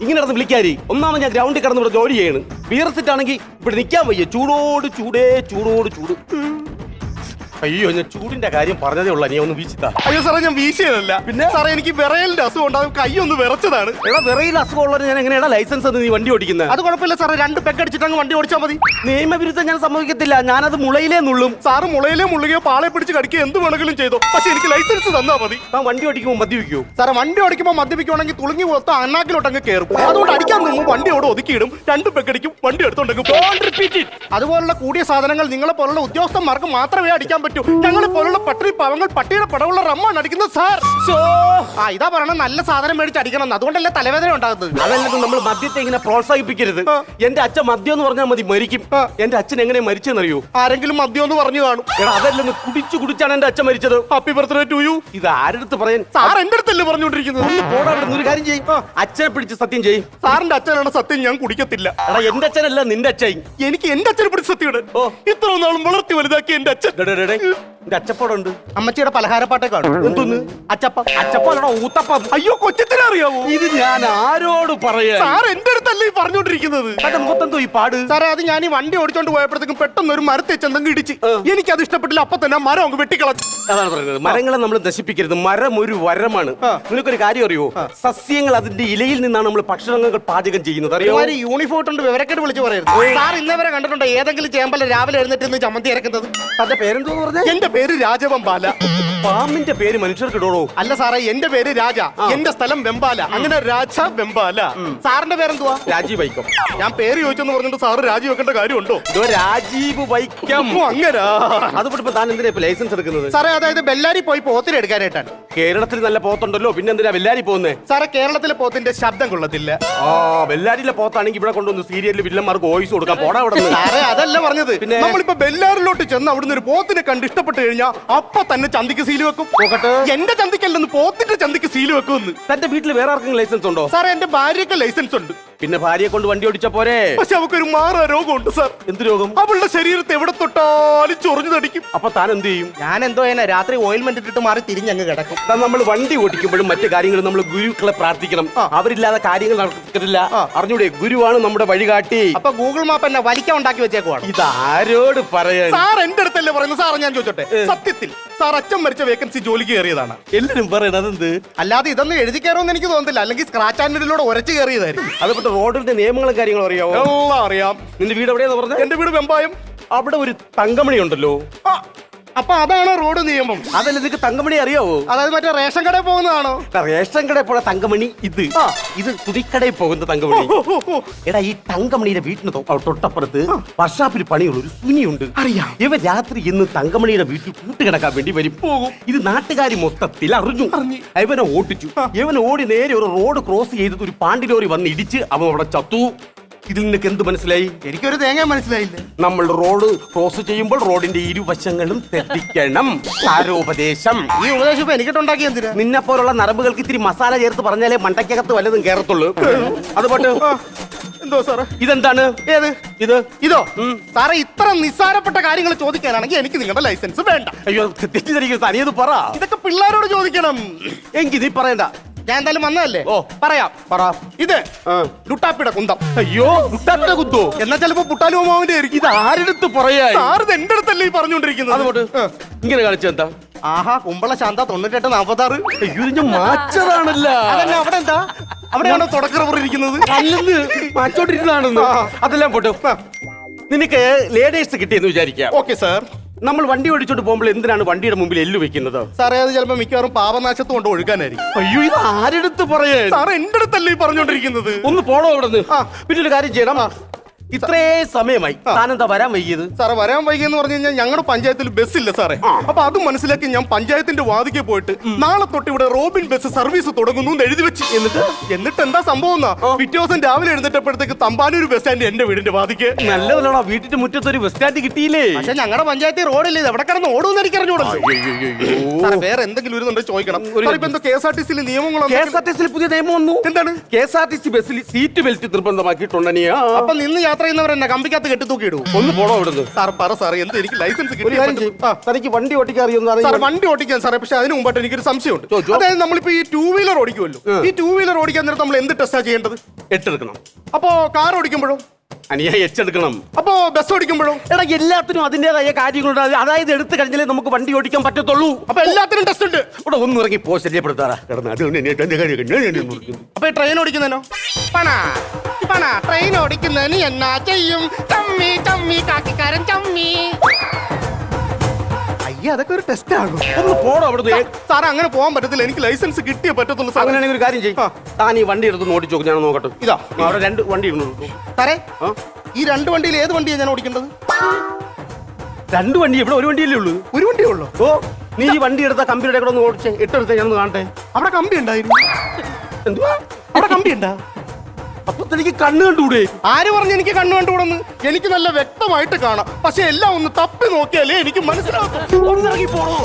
ഇങ്ങനെ നടന്ന് വിളിക്കാരി. ഒന്നാമത് ഞാൻ ഗ്രൗണ്ടിൽ കിടന്ന് ഇവിടെ ജോലി ചെയ്യണ്. വിയർത്തിട്ടാണെങ്കിൽ ഇവിടെ നിൽക്കാൻ വയ്യ. ചൂടോട് ചൂടേ ചൂടോട് ചൂട്. അയ്യോ ഞാൻ ചൂടിന്റെ കാര്യം പറഞ്ഞതേ ഉള്ള. നീ ഒന്ന് വീശിത്താ. അയ്യോ സാറേ ഞാൻ വീശിയതല്ല. പിന്നെ? സാറേ എനിക്ക് വിറയലിന്റെ അസുഖം ഉണ്ടാകും കൈ ഒന്ന് വിറച്ചതാണ്. എടാ വിറയിൽ അസുഖം ഉള്ളത് ഞാൻ എങ്ങനെയാണ് ലൈസൻസ് എന്ന് നീ വണ്ടി ഓടിക്കുന്നത് അത് കുഴപ്പമില്ല സാറേ. രണ്ട് പെഗ് അടിച്ചിട്ട് അങ്ങ് വണ്ടി ഓടിച്ചാൽ മതി. നിയമവിരുദ്ധം ഞാൻ സമ്മതിക്കത്തില്ല. ഞാനത് മുളയിലേ നുള്ളും. സാറ് മുളയിലേ മുള്ളുകയോ പാളെ പിടിച്ച് കടിക്കുകയോ എന്ത് വേണമെങ്കിലും ചെയ്തോ. പക്ഷെ എനിക്ക് ലൈസൻസ് തന്നാ മതി. ഞാൻ വണ്ടി ഓടിക്കുമ്പോൾ മദ്യപിക്കൂ സാറേ വണ്ടി ഓടിക്കുമ്പോൾ മദ്യപിക്കുവാണെങ്കിൽ തുളുങ്ങി കൊടുത്ത അണ്ണാക്കിലോട്ട് അങ്ങ് കയറും അതുകൊണ്ട് അടിക്കാൻ മുമ്പ് വണ്ടി അവിടെ ഒതുക്കിയിടും. രണ്ട് പെക്കടിക്കും വണ്ടി എടുത്തോണ്ടെങ്കിൽ അതുപോലുള്ള കൂടിയ സാധനങ്ങൾ നിങ്ങളെ പോലുള്ള ഉദ്യോഗസ്ഥന്മാർക്ക് മാത്രമേ അടിക്കാൻ പറ്റൂ. ഞങ്ങളെ പോലുള്ള പട്ടിണി പാവങ്ങൾ പട്ടിയുടെ പടവുള്ള റമ്മാണ് അടിക്കുന്നത് സാർ ആ ഇതാ പറയണ നല്ല സാധനം മേടിച്ച് അടിക്കണം. അതുകൊണ്ടല്ലേ തലവേദന ഉണ്ടാകുന്നത്. അതല്ലെങ്കിൽ നമ്മൾ മദ്യത്തെ ഇങ്ങനെ പ്രോത്സാഹിപ്പിക്കരുത്. എന്റെ അച്ഛൻ മദ്യം എന്ന് പറഞ്ഞാൽ മതി മരിക്കും. എന്റെ അച്ഛൻ എങ്ങനെ മരിച്ചെന്നറിയോ? ആരെങ്കിലും മദ്യം എന്ന് പറഞ്ഞു കാണും. എടാ അതല്ലെന്ന് കുടിച്ചു കുടിച്ചാണ് എന്റെ അച്ഛൻ മരിച്ചത്. ഹാപ്പി ബർത്ത്ഡേ ടു യു ഇത് ആരെടുത്ത് പറയാൻ? സാർ എന്റെ അടുത്തല്ലേ പറഞ്ഞുകൊണ്ടിരിക്കുന്നത്? പോടാ അവിടെ നിന്ന് ഒരു കാര്യം ചെയ്യും. അച്ഛനെ പിടിച്ച് സത്യം ചെയ്യും. സാറിന്റെ അച്ഛനാണ് സത്യം ഞാൻ കുടിക്കത്തില്ല. എടാ എന്റെ അച്ഛനല്ല നിന്റെ അച്ഛൻ. എനിക്ക് എന്റെ അച്ഛനെ പിടിച്ച് സത്യം ഇട്. ഇത്ര നാളും വളർത്തി വലുതാക്കി എന്റെ അച്ഛൻ. Bye. എന്റെ അച്ചപ്പോടുണ്ട് അമ്മച്ചിയുടെ പലഹാരപ്പാട്ടേ കാണും. എന്തോന്ന്? അച്ചപ്പ. അച്ചപ്പോടാ ഊത്തപ്പം. അയ്യോ കൊച്ചത്തിന് അറിയാവോ ഇത് ഞാൻ ആരോട് പറയാ സാർ എന്റെ അടുത്തല്ലേ ഈ പറഞ്ഞോണ്ടിരിക്കുന്നത് അതെ മുഖത്തെന്തോ ഈ പാട്? സാറേ അത് ഞാൻ ഈ വണ്ടി ഓടിച്ചോണ്ട് പോയപ്പോഴത്തേക്കും പെട്ടെന്ന് ഒരു മരത്തെ ചെന്തെങ്കിൽ ഇടിച്ച്. എനിക്ക് അത് ഇഷ്ടപ്പെട്ടില്ല അപ്പൊ തന്നെ മരം അങ്ങ് വെട്ടിക്കളഞ്ഞു. അതാണ് പറയുന്നത് മരങ്ങളെ നമ്മൾ നശിപ്പിക്കരുത്. മരം ഒരു വരമാണ്. നിങ്ങൾക്കൊരു നിനക്കൊരു കാര്യം അറിയോ? സസ്യങ്ങൾ അതിന്റെ ഇലയിൽ നിന്നാണ് നമ്മൾ ഭക്ഷണങ്ങൾ പാചകം ചെയ്യുന്നത്. അറിയോ? ഒരുമാതിരി യൂണിഫോം ഉണ്ട് വിവരക്കേട് വിളിച്ച് പറയരുത്. സാർ ഇന്നവരെ കണ്ടിട്ടുണ്ട് ഏതെങ്കിലും ചേമ്പല രാവിലെ എഴുന്നേറ്റ് ചമ്മന്തി ഇറക്കുന്നത് തന്റെ പേരെന്തോ പറഞ്ഞത് എന്റെ പേര് രാജവം ബാല പാമ്പിന്റെ പേര് മനുഷ്യർക്ക് ഇടോളൂ അല്ല സാറേ എന്റെ പേര് രാജ. എന്റെ സ്ഥലം വെമ്പാല. അങ്ങനെ രാജ വെമ്പാല. സാറിന്റെ പേരെന്തുവാ? രാജീവ് വൈക്കം. ഞാൻ പേര് ചോദിച്ചെന്ന് പറഞ്ഞിട്ട് സാറ് രാജി വെക്കേണ്ട കാര്യമുണ്ടോ? ഇതോ രാജീവ് വൈക്കം. അങ്ങനെ. അതുപോലെ താൻ എന്തിനാ ഇപ്പൊ ലൈസൻസ് എടുക്കുന്നത്? സാറേ അതായത് ബെല്ലാരി പോയി പോത്തിന് എടുക്കാനായിട്ടാണ്. കേരളത്തിൽ നല്ല പോത്തുണ്ടല്ലോ പിന്നെ എന്തിനാ ബെല്ലാരി പോകുന്നത് സാറേ കേരളത്തിലെ പോത്തിന്റെ ശബ്ദം കൊള്ളത്തില്ല. ആ ബെല്ലാരിയിലെ പോത്താണെങ്കിൽ ഇവിടെ കൊണ്ടുവന്ന് സീരിയലിൽ വില്ലന്മാർക്ക് വോയിസ് കൊടുക്കാൻ പോടാ അവിടെ സാറേ അതല്ല പറഞ്ഞത്. പിന്നെ? നമ്മളിപ്പോ ബെല്ലാരിലോട്ട് ചെന്ന് അവിടുന്ന് ഒരു പോത്തിനെ കണ്ട് ഇഷ്ടപ്പെട്ടു കഴിഞ്ഞാൽ അപ്പൊ തന്നെ ചന്തിക്ക് സീൽ വെക്കും. നോക്കട്ടെ. എന്റെ ചന്തക്കല്ലെന്ന് പോത്തിന്റെ ചന്തക്ക് സീൽ വെക്കുമെന്ന്. തന്റെ വീട്ടിൽ വേറെ ആർക്കെങ്കിലും ലൈസൻസ് ഉണ്ടോ? സാറേ എന്റെ ഭാര്യക്ക് ലൈസൻസ് ഉണ്ട്. പിന്നെ ഭാര്യയെ കൊണ്ട് വണ്ടി ഓടിച്ച പോരെ? പക്ഷെ അവക്കൊരു മാറാ രോഗമുണ്ട് സാർ. എന്ത് രോഗം? അവളുടെ ശരീരത്തെ എവിടെ തൊട്ടാലും ചൊറിഞ്ഞു തടിക്കും അപ്പൊ താൻ എന്ത് ചെയ്യും? ഞാൻ എന്തോ ചെയ്യാനാ രാത്രി ഓയിൽമെന്റ് ഇട്ടിട്ട് മാറി തിരിഞ്ഞങ്ങ് കിടക്കും. നമ്മൾ വണ്ടി ഓടിക്കുമ്പോഴും മറ്റു കാര്യങ്ങളും നമ്മൾ ഗുരുക്കളെ പ്രാർത്ഥിക്കണം. അവരില്ലാതെ കാര്യങ്ങൾ നടക്കത്തില്ല. അറിഞ്ഞൂടെ ഗുരുവാണ് നമ്മുടെ വഴികാട്ടി. അപ്പൊ ഗൂഗിൾ മാപ്പ് എന്നെ വലിക്കാൻ ഉണ്ടാക്കി വെച്ചേക്കുവാണ്. ആരോട് പറയാൻ? സാർ എന്റെ അടുത്തല്ലേ പറയുന്നത്? സാർ ഞാൻ ചോദിച്ചോട്ടെ. സത്യത്തിൽ സാർ അച്ഛൻ മരിച്ച വേക്കൻസി ജോലിക്ക് കയറിയതാണ്. എല്ലാരും പറയണത് എന്ത്? അല്ലാതെ ഇതൊന്നും എഴുതി കയറുമെന്ന് എനിക്ക് തോന്നുന്നില്ല. അല്ലെങ്കിൽ സ്ക്രാച്ച് ആൻഡിലൂടെ ഉരച്ച് കയറിയതായിരിക്കും. അതുപോലെ റോഡിന്റെ നിയമങ്ങളും കാര്യങ്ങളും അറിയാവോ? എല്ലാം അറിയാം. നിന്റെ വീട് എവിടെയാന്ന് പറഞ്ഞത് എന്റെ വീട് വെമ്പായം. അവിടെ ഒരു തങ്കമണി ഉണ്ടല്ലോ. അപ്പൊ അതാണ് റോഡ് നിയമം. അതല്ല നിനക്ക് തങ്കമണി അറിയാവോ? അതായത് മറ്റേ റേഷൻ കടയിൽ പോകുന്നതാണോ? റേഷൻ കടയിൽ പോണ തങ്കമണി ഇത്. ആ. ഇത് തുണിക്കടയിൽ പോകുന്ന തങ്കമണി. എടാ ഈ തങ്കമണിയുടെ വീട്ടിന് തൊ- തൊട്ടപ്പുറത്ത് വർഷാപ്പിൽ പണിയുള്ള ഒരു സുനിയുണ്ട് അറിയാം. ഇവ രാത്രി ഇന്ന് തങ്കമണിയുടെ വീട്ടിൽ കൂട്ടുകിടക്കാൻ വേണ്ടി വരും. പോകും. ഇത് നാട്ടുകാർ മൊത്തത്തിൽ അറിഞ്ഞു. ഇവനെ ഓട്ടിച്ചു ഇവനെ ഓടി നേരെ ഒരു റോഡ് ക്രോസ് ചെയ്തത് ഒരു പാണ്ടിലോറി വന്ന് ഇടിച്ച് അവൻ അവിടെ ചത്തു. ഇതിൽ നിനക്ക് എന്ത് മനസ്സിലായി? എനിക്കൊരു തേങ്ങ മനസ്സിലായില്ല. നമ്മൾ റോഡ് ക്രോസ് ചെയ്യുമ്പോൾ റോഡിന്റെ ഇരുവശങ്ങളും തെറ്റിക്കണം. ആരോപദേശം ഈ ഉപദേശം ഇപ്പൊ എനിക്കിട്ടുണ്ടാക്കി എന്തിനാ? നിന്നെ പോലുള്ള നരമ്പുകൾക്ക് ഇത്തിരി മസാല ചേർത്ത് പറഞ്ഞാലേ മണ്ടയ്ക്കകത്ത് വല്ലതും കയറത്തുള്ളൂ അത് പോട്ട്. എന്തോ സാറേ? ഇതെന്താണ്? ഏത്? ഇത്? ഇതോ? സാറേ ഇത്ര നിസ്സാരപ്പെട്ട കാര്യങ്ങൾ ചോദിക്കാനാണെങ്കിൽ എനിക്ക് നിങ്ങളുടെ ലൈസൻസ് വേണ്ട. അയ്യോ തെറ്റിദ്ധരിക്കുന്നു തനിയത് പറ. ഇതൊക്കെ പിള്ളേരോട് ചോദിക്കണം. എങ്കിൽ നീ പറയണ്ട. ഞാൻ എന്തായാലും വന്നതല്ലേ? ഓ. പറയാം. പറ. ഇത്. ലുട്ടാപ്പിയുടെ കുന്തം. അയ്യോ മുട്ടാപ്പിടെ കുത്തോ എന്നാ ചിലപ്പോ പുട്ടാലുമാവിന്റെ ആയിരിക്കും. ഇത് ആരെടുത്ത് പറയാ സാർ ഇത് എന്റെ അടുത്തല്ലേ ഈ പറഞ്ഞുകൊണ്ടിരിക്കുന്നത്? അതുകൊണ്ട് ഇങ്ങനെ കളിച്ചെന്താ ആഹാ കുമ്പള ശാന്ത തൊണ്ണൂറ്റെട്ട് നാപ്പത്താറ്. അയ്യോ മാച്ചതാണല്ല അവിടെ എന്താ? അവിടെയാണോ തുടക്കറവർ ഇരിക്കുന്നത്? അല്ലെന്ന് മാച്ചോണ്ടിരുന്നാണെന്ന് അതെല്ലാം പോട്ടെ. നിനക്ക് ലേഡീസ് കിട്ടിയെന്ന് വിചാരിക്കാം. Okay sir. നമ്മൾ വണ്ടി ഓടിച്ചോണ്ട് പോകുമ്പോൾ എന്തിനാണ് വണ്ടിയുടെ മുമ്പിൽ എല്ലു വെക്കുന്നത്? സാറേ അത് ചിലപ്പോ മിക്കവാറും പാപനാശത്ത് കൊണ്ട് ഒഴുകാനായിരിക്കും. അയ്യോ ഇത് ആരെടുത്ത് പറയേ? സാർ എന്റെ അടുത്തല്ലേ ഈ പറഞ്ഞുകൊണ്ടിരിക്കുന്നത്? ഒന്ന് പോണോ ഇവിടെ നിന്ന് പിന്നെ ഒരു കാര്യം ചെയ്യണം. ഇത്രേ സമയമായി. താനെന്താ വരാൻ വൈകിയത്? സാറേ വരാൻ വൈകിയെന്ന് പറഞ്ഞു കഴിഞ്ഞാൽ ഞങ്ങളുടെ പഞ്ചായത്തിൽ ബസ് ഇല്ല സാറേ അപ്പൊ അത് മനസ്സിലാക്കി ഞാൻ പഞ്ചായത്തിന്റെ വാതിക്കെ പോയിട്ട് നാളെ തൊട്ട് ഇവിടെ റോബിൻ ബസ് സർവീസ് തുടങ്ങുന്നു എന്ന് എഴുതി വെച്ച്. എന്നിട്ട് എന്നിട്ട് എന്താ സംഭവം എന്നാ? പിറ്റേ ദിവസം രാവിലെ എഴുന്നേറ്റപ്പോഴത്തേക്ക് തമ്പാനൂർ ബസ് സ്റ്റാൻഡ് എന്റെ വീടിന്റെ വാതിക്ക് നല്ലതല്ലടാ വീട്ടിന്റെ മുറ്റത്ത് ഒരു ബസ് സ്റ്റാൻഡ് കിട്ടിയില്ലേ? പക്ഷെ ഞങ്ങളുടെ പഞ്ചായത്തിൽ റോഡില്ലേ. എവിടെ കിടന്ന് ഓടുമെന്ന് എനിക്ക് അറിഞ്ഞൂടല്ലോ വേറെ എന്തെങ്കിലും ഒരു ചോദിക്കണം. എന്തോ കെ എസ് ആർ ടി സിയിൽ നിയമങ്ങളോ കെ എസ് ആർ ടി സിയിൽ പുതിയ നിയമം വന്നു. എന്താണ്? K S R T C ബസ്സിൽ സീറ്റ് ബെൽറ്റ് നിർബന്ധമാക്കിയിട്ടുണ്ടനിയാ അപ്പൊ നിന്ന് യാത്ര യാത്ര ചെയ്യുന്നവരെന്നെ കമ്പിക്കകത്ത് കെട്ടി തൂക്കി ഇടൂ ഒന്ന് പോണോ ഇവിടുന്ന് സാർ പറ സാർ എന്ത് എനിക്ക് ലൈസൻസ് ഒരു കാര്യം ചെയ്യും തനിക്ക് വണ്ടി ഓട്ടിക്കാൻ സാർ അറിയുന്ന വണ്ടി ഓടിക്കാൻ സാറേ പക്ഷെ അതിന് മുമ്പായിട്ട് എനിക്കൊരു സംശയമുണ്ട് ചോദിച്ചോ. അതായത് നമ്മളിപ്പോ ഈ ടൂ വീലർ ഓടിക്കുമല്ലോ ഉം. ഈ ടൂ വീലർ ഓടിക്കാൻ നേരത്തെ നമ്മൾ എന്ത് ടെസ്റ്റാ ചെയ്യേണ്ടത് എട്ടെടുക്കണം അപ്പോ കാർ ഓടിക്കുമ്പോഴോ അനിയ എച്ചെടുക്കണം അപ്പോ ബസ് ഓടിക്കുമ്പോഴോ എടാ എല്ലാത്തിനും അതിന്റെതായ കാര്യങ്ങളുണ്ട് അത് അതായത് എടുത്തു കഴിഞ്ഞാലേ നമുക്ക് വണ്ടി ഓടിക്കാൻ പറ്റത്തുള്ളൂ അപ്പൊ എല്ലാത്തിനും ടെസ്റ്റ് ഉണ്ട് ഇവിടെ ഒന്ന് ഇറങ്ങി പോ ശല്യപ്പെടുത്താറാ കിടന്ന് മുറിക്കുന്നു. അപ്പൊ ഈ ട്രെയിൻ ഓടിക്കുന്നതിനോ പണ പണ ട്രെയിൻ ഓടിക്കുന്നതിന് എന്നാ ചെയ്യും? ചമ്മി ചമ്മി കാക്കിക്കാരൻ ചമ്മി. അയ്യ അതൊക്കെ ഒരു ടെസ്റ്റ് ആകും ഒന്ന് പോടോ അവിടുന്ന്? സാർ അങ്ങനെ പോകാൻ പറ്റത്തില്ല. എനിക്ക് ലൈസൻസ് കിട്ടിയേ പറ്റത്തുള്ളൂ സാർ അങ്ങനെയാണെങ്കിൽ ഒരു കാര്യം ചെയ്യും. താൻ ഈ വണ്ടി എടുത്ത് ഓടിച്ചു നോക്കി ഞാൻ നോക്കട്ടെ. ഇതാ. അവിടെ രണ്ട് വണ്ടി ഇരുന്നു സാറേ? ഈ രണ്ട് വണ്ടിയിൽ ഏത് വണ്ടിയാണ് ഞാൻ ഓടിക്കേണ്ടത്? രണ്ട് വണ്ടി ഇവിടെ ഒരു വണ്ടിയല്ലേ ഉള്ളൂ? ഒരു വണ്ടിയേ ഉള്ളൂ. ഓ നീ ഈ വണ്ടി എടുത്ത കമ്പിയുടെ കൂടെ ഒന്ന് ഓടിച്ചേ എട്ടെടുത്ത ഞാനൊന്ന് കാണട്ടെ. അവിടെ കമ്പി ഉണ്ടായിരുന്നു. എന്തുവാ? അവിടെ കമ്പി ഉണ്ടാ? അപ്പൊ തനിക്ക് കണ്ണ് കണ്ടുകൂടെ? ആര് പറഞ്ഞു എനിക്ക് കണ്ണു കണ്ടുകൂടെന്ന്? എനിക്ക് നല്ല വ്യക്തമായിട്ട് കാണാം. പക്ഷെ എല്ലാം ഒന്ന് തപ്പി നോക്കിയാലേ എനിക്ക് മനസ്സിലാക്കും ഒന്നിറങ്ങി പോണോ